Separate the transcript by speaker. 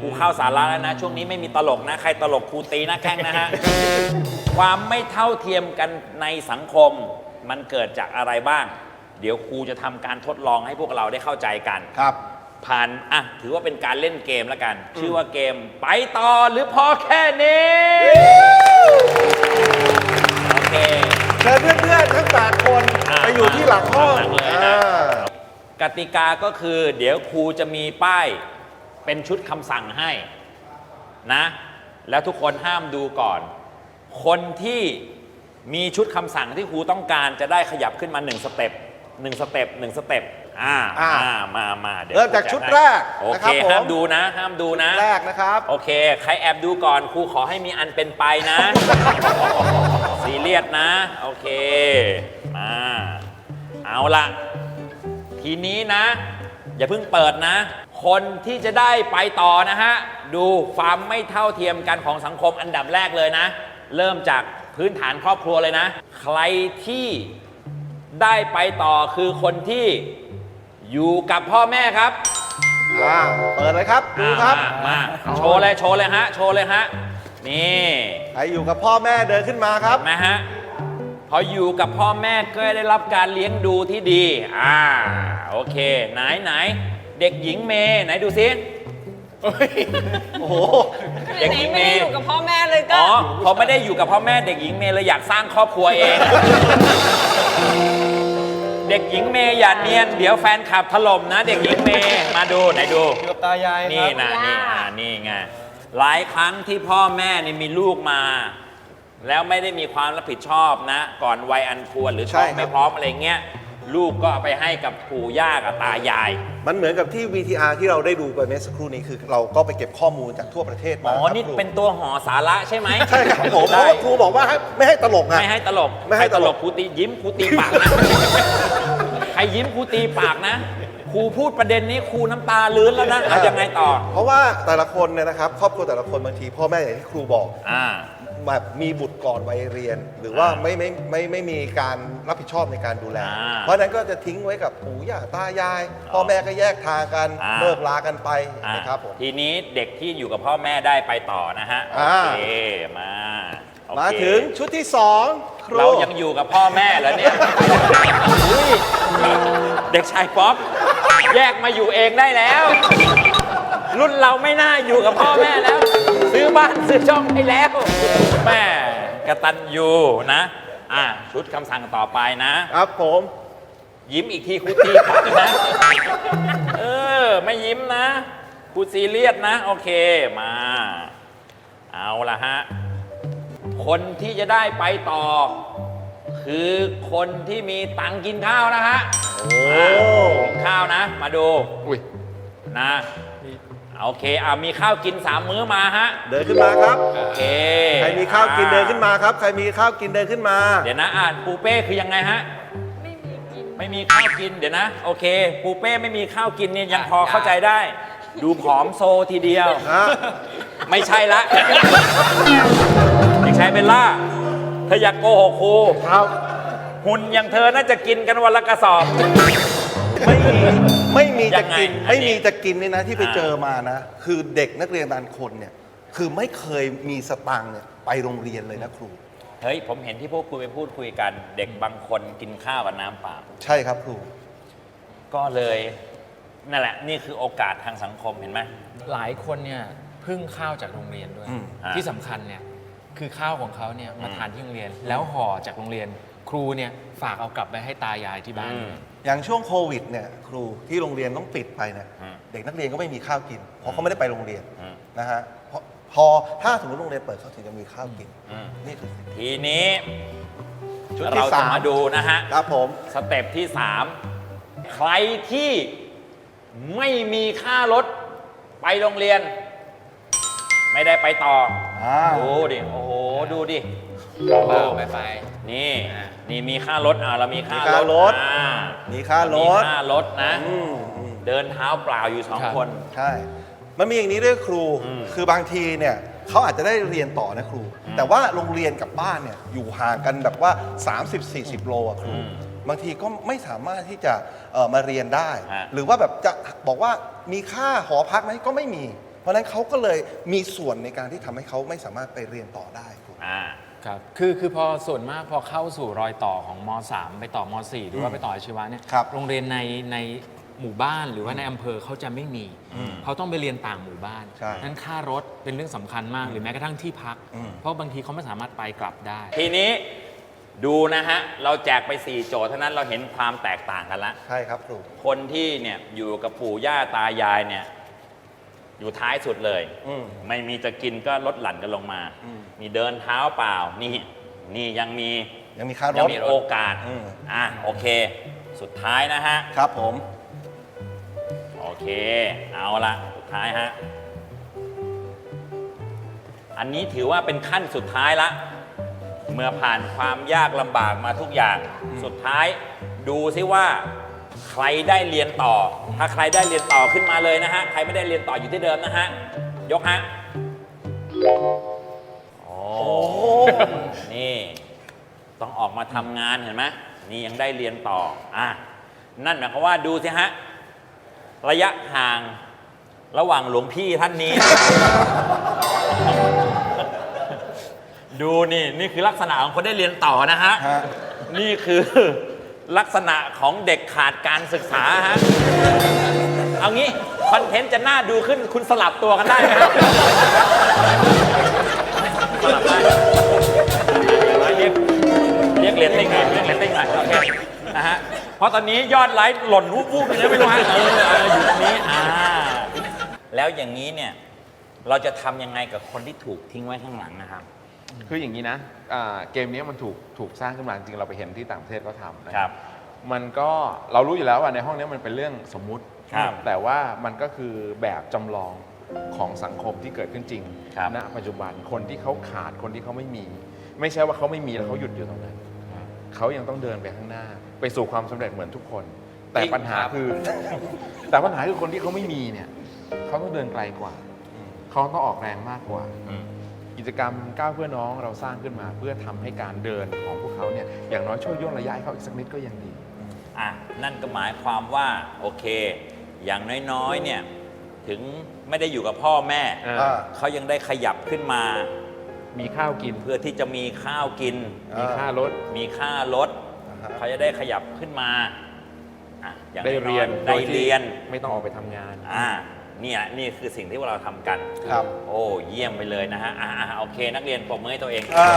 Speaker 1: ครูเข้าสาระแล้วนะ ช่วงนี้ไม่มีตลกนะ ใครตลกครูตีหน้าแข้งนะฮะ ความไม่เท่าเทียมกันในสังคม มันเกิดจากอะไรบ้าง เดี๋ยวครูจะทำการทดลองให้พวกเราได้เข้าใจกัน
Speaker 2: ครับ
Speaker 1: ผ่านอะถือว่าเป็นการเล่นเกมแล้วกัน ชื่อว่าเกมไปต่อหรือพอแค่นี้ โอเค
Speaker 2: เชิญเพื่อนๆทั้งแปดคน
Speaker 1: อะ
Speaker 2: ไปอยู่ที่หลังห้อง
Speaker 1: หลังเลยนะ
Speaker 2: อ่าก
Speaker 1: ติกาก็คือ เดี๋ยวครูจะมีป้าย เป็นชุดคำสั่งให้นะ แล้วทุกคนห้ามดูก่อน คนที่มีชุดคำสั่งที่ครูต้องการจะได้ขยับขึ้นมา1สเต็ป1สเต็ป1สเต็ปอ่า
Speaker 2: อ่า
Speaker 1: อ่ามามาดี๋ยว
Speaker 2: เริ่มจาก
Speaker 1: ค
Speaker 2: ชุด
Speaker 1: ให้
Speaker 2: แรก
Speaker 1: โอ
Speaker 2: นะ
Speaker 1: เค
Speaker 2: ครับผม
Speaker 1: ห้ามดูนะ ห้ามดูนะ
Speaker 2: แรกนะครับ
Speaker 1: โอเค ใครแอบดูก่อนครูขอให้มีอันเป็นไปนะ ซีเรียสนะ โอเค มา เอาละทีนี้นะ อย่าเพิ่งเปิดนะ คนที่จะได้ไปต่อนะฮะ ดูความไม่เท่าเทียมกันของสังคมอันดับแรกเลยนะ เริ่มจากพื้นฐานครอบครัวเลยนะ ใครที่ได้ไปต่อคือคนที่อยู่กับพ่อแม่ครับ
Speaker 2: อ่าเปิดเลยครับ ดูครับ
Speaker 1: มามาโชว์เลยโชว์เลยฮะ โชว์เลยฮะ นี่
Speaker 2: ใครอยู่กับพ่อแม่เดินขึ้นมาครับ
Speaker 1: เห็นไหมฮะ พออยู่กับพ่อแม่ก็ได้รับการเลี้ยงดูที่ดี อ่า โอเค ไหนไหน เด็กหญิงเมย์ไหนดูซิ
Speaker 2: โอ้โห
Speaker 1: เด็ก
Speaker 3: ไหน
Speaker 1: หญิง
Speaker 3: ไม่
Speaker 1: เม
Speaker 3: ได้
Speaker 1: ย์
Speaker 3: อยู่กับพ่อแม่เลยก็
Speaker 1: อ๋อพอไม่ได้อยู่กับพ่อแม่เด็กหญิงเมย์เลยอยากสร้างครอบครัวเอง เด็กหญิงเมย์อย่าเนียน เดี๋ยวแฟนคลับถล่มนะ เด็กหญิงเมย์มาดูไหนดู
Speaker 2: อยู่กับตายาย
Speaker 1: นี่
Speaker 2: ครับ
Speaker 1: นะนี่อ่านี่ไงหลายครั้งที่พ่อแม่นี่มีลูกมา แล้วไม่ได้มีความรับผิดชอบนะ ก่อนวัยอันควรหรือช่องไม่พร้อมอะไรเงี้ย ลูกก็เอาไปให้กับปู่ย่ากับตายาย
Speaker 2: มันเหมือนกับที่ VTR ที่เราได้ดูไปเมื่อสักครู่นี้คือเราก็ไปเก็บข้อมูลจากทั่วประเทศ
Speaker 1: อ๋
Speaker 2: มา
Speaker 1: อ
Speaker 2: ครับ
Speaker 1: นี่
Speaker 2: ครู
Speaker 1: เป็นตัวห่อสาระใช่ไหม
Speaker 2: ใช่ครับผมเพ
Speaker 1: ได้
Speaker 2: ราะว่าครูบอกว่าให้ไม่ให้ตลกไง
Speaker 1: ไม่ให้ตลก
Speaker 2: ไม่ให้ตลก
Speaker 1: ครูตียิ้มครูตีปากนะ ใครยิ้มครูตีปากนะค รูพูดประเด็นนี้ครูน้ำตาลื้นแล้วนะเอายังไงต่อ
Speaker 2: เพราะว่าแต่ละคนเนี่ยนะครับครอบครัวแต่ละคนบางทีพ่อแม่อย่างที่ครูบอก
Speaker 1: อ่า
Speaker 2: แบบมีบุตรก่อนวัยเรียน หรือว่า
Speaker 1: อ่า
Speaker 2: ไม่ไม่ไม่ไม่มีการรับผิดชอบในการดูแล
Speaker 1: อ่า
Speaker 2: เพราะฉะนั้นก็จะทิ้งไว้กับปู่ย่าตายาย พ่อแม่ก็แยกทางกัน
Speaker 1: อ่า
Speaker 2: เลิกลากันไป
Speaker 1: อะ
Speaker 2: นะครับผม
Speaker 1: ทีนี้เด็กที่อยู่กับพ่อแม่ได้ไปต่อนะฮะ โอ
Speaker 2: อ่า
Speaker 1: เค มาโอเค
Speaker 2: มาถึงชุดที่สองครู
Speaker 1: เรายังอยู่กับพ่อแม่แล้วเนี่ยอุ๊ยเด็กชายป๊อปแยกมาอยู่เองได้แล้ว รุ่นเราไม่น่าอยู่กับพ่อแม่แล้ว ซื้อบ้านซื้อช่องให้แล้วแม่กตันยูนะอะชุดคำสั่งต่อไปนะ
Speaker 2: ครับผม
Speaker 1: ยิ้มอีกทีครูตีปากนะเออ ไม่ยิ้มนะครูซีเรียสนะ โอเคมา เอาละฮะ คนที่จะได้ไปต่อ คือคนที่มีตังค์กินข้าวนะฮะ
Speaker 2: โอ้
Speaker 1: อะกินข้าวนะ มาดู
Speaker 4: อุ้ย
Speaker 1: นะโอเคอ่ามีข้าวกินสามมื้อมาฮะ
Speaker 2: เดินขึ้นมาครับ
Speaker 1: โอเค
Speaker 2: ใครมีข้าวกินเดินขึ้นมาครับ ใครมีข้าวกินเดินขึ้นมา
Speaker 1: เดี๋ยวนะอ่านปูเป้คือยังไงฮะ
Speaker 3: ไม่มีกิน
Speaker 1: ไม่มีข้าวกินเดี๋ยวนะ โอเค ปูเป้ไม่มีข้าวกินเนี่ยยังพอเข้าใจได้ ดูผอมโซทีเดียว
Speaker 2: ฮะ
Speaker 1: ไม่ใช่ละเด็กชายเบลล่า เธออยากโกหกครู
Speaker 2: ครับ
Speaker 1: หุ่นอย่างเธอน่าจะกินกันวันละกระสอบ
Speaker 2: ไม่มีไม่มี
Speaker 1: ยั
Speaker 2: จะ
Speaker 1: งไง
Speaker 2: กิน
Speaker 1: อันนี้
Speaker 2: ไม่มีจะกินนี่นะที่ไป
Speaker 1: อ่า
Speaker 2: เจอมานะ คือเด็กนักเรียนบางคนเนี่ย คือไม่เคยมีสตังค์เนี่ยไปโรงเรียนเลยนะครู
Speaker 1: เฮ้ย ผมเห็นที่พวกคุยไปพูดคุยกัน เด็กบางคนกินข้าวกับน้ำเปล่า
Speaker 2: ใช่ครับครู
Speaker 1: ก็เลยนั่นแหละ นี่คือโอกาสทางสังคมเห็นไหม
Speaker 4: หลายคนเนี่ยพึ่งข้าวจากโรงเรียนด้วย
Speaker 2: อืม
Speaker 1: อ่า
Speaker 4: ที่สำคัญเนี่ย คือข้าวของเขาเนี่ยมา
Speaker 1: อืม
Speaker 4: ทานที่โรงเรียน แล้วห่อจากโรงเรียน ครูเนี่ยฝากเอากลับไปให้ตายายที่บ้าน
Speaker 1: อืม
Speaker 4: ด้วย
Speaker 2: อย่างช่วงโควิดเนี่ยครูที่โรงเรียนต้องปิดไปเนี่ย
Speaker 1: อืม
Speaker 2: เด็กนักเรียนก็ไม่มีข้าวกิน เพราะเขาไม่ได้ไปโรงเรียน
Speaker 1: อืม
Speaker 2: นะฮะพอพอถ้าสมมติโรงเรียนเปิดเขาถึงจะมีข้าวกิน
Speaker 1: อืม
Speaker 2: นี่คือ
Speaker 1: ทีนี้
Speaker 2: ชุดที่
Speaker 1: เราจะ
Speaker 2: สาม
Speaker 1: มาดูนะฮะ
Speaker 2: ครับผม
Speaker 1: สเต็ปที่ 3 ใครที่ไม่มีค่ารถไปโรงเรียน ไม่ได้ไปต่อ
Speaker 2: อ่า
Speaker 1: ดูดิ โอ้โห ดูดิ
Speaker 4: เปล่าไปไป
Speaker 1: นี่
Speaker 4: อ่า
Speaker 1: นี่มีค่ารถอ่าเรามีค่า
Speaker 2: มีค่ารถ
Speaker 1: อ่า
Speaker 2: มีค่ารถ
Speaker 1: มีค่ารถนะ
Speaker 2: อืมอืม
Speaker 1: เดินเท้าเปล่าอยู่สองคน
Speaker 2: ใช่ มันมีอย่างนี้ด้วยครู
Speaker 1: อืม
Speaker 2: คือบางทีเนี่ยเขาอาจจะได้เรียนต่อนะครู
Speaker 1: อืม
Speaker 2: แต่ว่าโรงเรียนกับบ้านเนี่ยอยู่ห่างกันแบบว่า 30-40 โลอะครู
Speaker 1: อืม
Speaker 2: บางทีก็ไม่สามารถที่จะเอ่อมาเรียนได้
Speaker 1: ฮะ
Speaker 2: หรือว่าแบบจะบอกว่ามีค่าหอพักไหมก็ไม่มี เพราะฉะนั้นเขาก็เลยมีส่วนในการที่ทำให้เขาไม่สามารถไปเรียนต่อได้คุณ
Speaker 1: อ่า
Speaker 4: ครับ คือคือพอส่วนมากพอเข้าสู่รอยต่อของม 3 ไปต่อม 4 หรือว่าไปต่ออาชีวะเนี่ย
Speaker 2: ครับ
Speaker 4: โรงเรียนในในหมู่บ้านหรือว่าในอำเภอเขาจะไม่มี เขาต้องไปเรียนต่างหมู่บ้าน
Speaker 2: ใช่
Speaker 4: นั้นค่ารถเป็นเรื่องสำคัญมากหรือแม้กระทั่งที่พัก
Speaker 2: อืม
Speaker 4: เพราะบางทีเขาไม่สามารถไปกลับได้
Speaker 1: ทีนี้ดูนะฮะ เราแจกไป 4 โจทย์เท่านั้นเราเห็นความแตกต่างกันละ
Speaker 2: ใช่ครับครู
Speaker 1: คนที่เนี่ยอยู่กับปู่ย่าตายายเนี่ย อยู่ท้ายสุดเลย
Speaker 2: อืม
Speaker 1: ไม่มีจะกินก็ลดหลั่นกันลงมา
Speaker 2: อืม
Speaker 1: มีเดินเท้าเปล่า นี่ นี่ยังมี
Speaker 2: ยังมีค่าร
Speaker 1: ยัง
Speaker 2: ถ
Speaker 1: มีโอกาส
Speaker 2: อืม
Speaker 1: อะ โอเค สุดท้ายนะฮะ
Speaker 2: ครับผม
Speaker 1: โอเค เอาละสุดท้ายฮะ อันนี้ถือว่าเป็นขั้นสุดท้ายละ เมื่อผ่านความยากลำบากมาทุกอย่าง สุดท้ายดูซิว่าใค รได้เรียนต่อ ถ้าใครได้เรียนต่อขึ้นมาเลยนะฮะ ใครไม่ได้เรียนต่ออยู่ที่เดิมนะฮะ ยกฮะ โอ้นี่ ต้องออกมาทำงานเห็นไหมนี่ยังได้เรียนต่อ อะ นั่นหมายความว่าดูสิฮะ ระยะห่างระหว่างหลวงพี่ท่านนี้ ดูนี่ นี่คือลักษณะของคนได้เรียนต่อนะฮะ
Speaker 2: ฮะ
Speaker 1: นี่คือ ลักษณะของเด็กขาดการศึกษาฮะ เอางี้ คอนเทนต์จะน่าดูขึ้นคุณสลับตัวกันได้ไหมครับสลับได้เรียกเรียกเรตติ้งหน่อยเรียกเรตติ้งหน่อยโอเคนะฮะ เพราะตอนนี้ยอดไลค์หล่นวูบๆไปแล้วไม่รู้ฮะเออเอออยู่ตรงนี้อ่าแล้วอย่างนี้เนี่ย เราจะทำยังไงกับคนที่ถูกทิ้งไว้ข้างหลังนะครับ
Speaker 5: คืออย่างนี้นะอ่าเกมนี้มันถูกถูกสร้างขึ้นมาจริงๆเราไปเห็นที่ต่างประเทศเขาทำนะครับมันก็เรารู้อยู่แล้วว่าในห้องนี้มันเป็นเรื่องสมมุติ
Speaker 1: ครับ
Speaker 5: แต่ว่ามันก็คือแบบจำลองของสังคมที่เกิดขึ้นจริง
Speaker 1: ครับ
Speaker 5: ณปัจจุบันคนที่เขาขาดคนที่เขาไม่มี ไม่ใช่ว่าเขาไม่มีแล้วเขาหยุดอยู่ตรงนั้นเขายังต้องเดินไปข้างหน้า ไปสู่ความสำเร็จเหมือนทุกคน แต่ปัญหาคือ แต่ปัญหาคือคนที่เขาไม่มีเนี่ยเขาต้องเดินไกลกว่าเขาต้องออกแรงมากกว่า
Speaker 1: อืม
Speaker 5: กิจกรรมก้าวเพื่อน้องเราสร้างขึ้นมาเพื่อทำให้การเดินของพวกเขาเนี่ยอย่างน้อยช่วยย่นระยะให้เขาอีกสักนิดก็ยังดี
Speaker 1: อะนั่นก็หมายความว่าโอเค อย่างน้อยๆเนี่ยถึงไม่ได้อยู่กับพ่อแม่
Speaker 5: อ่า
Speaker 2: อ่า
Speaker 1: เขายังได้ขยับขึ้นมา
Speaker 5: มีข้าวกิน
Speaker 1: เพื่อที่จะมีข้าวกิน
Speaker 5: มีค่ารถ
Speaker 1: มีค่ารถ
Speaker 2: อ่าฮะ
Speaker 1: เขาจะได้ขยับขึ้นมาอะอย่าง
Speaker 5: ได้เรียน
Speaker 1: อๆได้เรียน
Speaker 5: ไม่ต้องออกไปทำงาน
Speaker 1: อ่า เนี่ยนี่คือสิ่งที่เราทำกัน
Speaker 2: ครับ
Speaker 1: โอ้ เยี่ยมไปเลยนะฮะอ่าอ่าโอเค นักเรียนปรบมือให้ตัวเอง
Speaker 2: อ่า